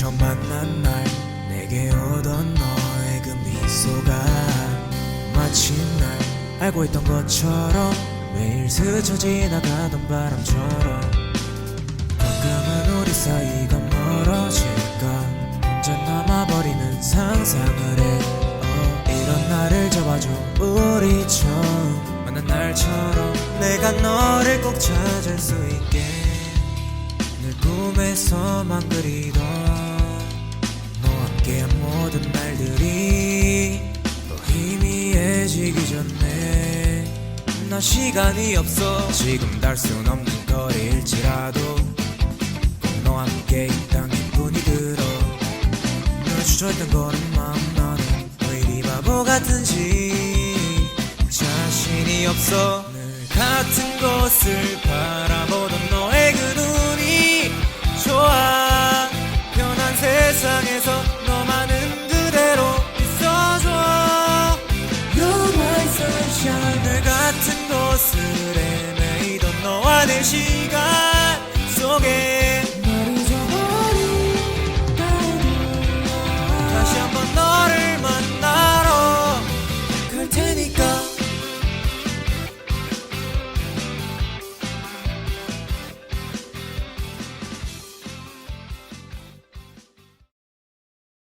처음 만난 날 내게 오던 너의 그 미소가 마치 날 알고 있던 것처럼 매일 스쳐 지나가던 바람처럼 가끔은 우리 사이가 멀어질까 혼자 남아버리는 상상을 해. 어, 이런 나를 잡아줘 우리 처음 만난 날처럼 내가 너를 꼭 찾을 수 있게 늘 꿈에서만 그리던 지기 전에 나 시간이 없어. 지금 닿을 순 없는 거리일지라도 꼭 너와 함께 있다는 기분이 들어. 늘 주저했던 거는 마음 나는 왜 이리 바보 같은지. 자신이 없어. 늘 같은 곳을 시간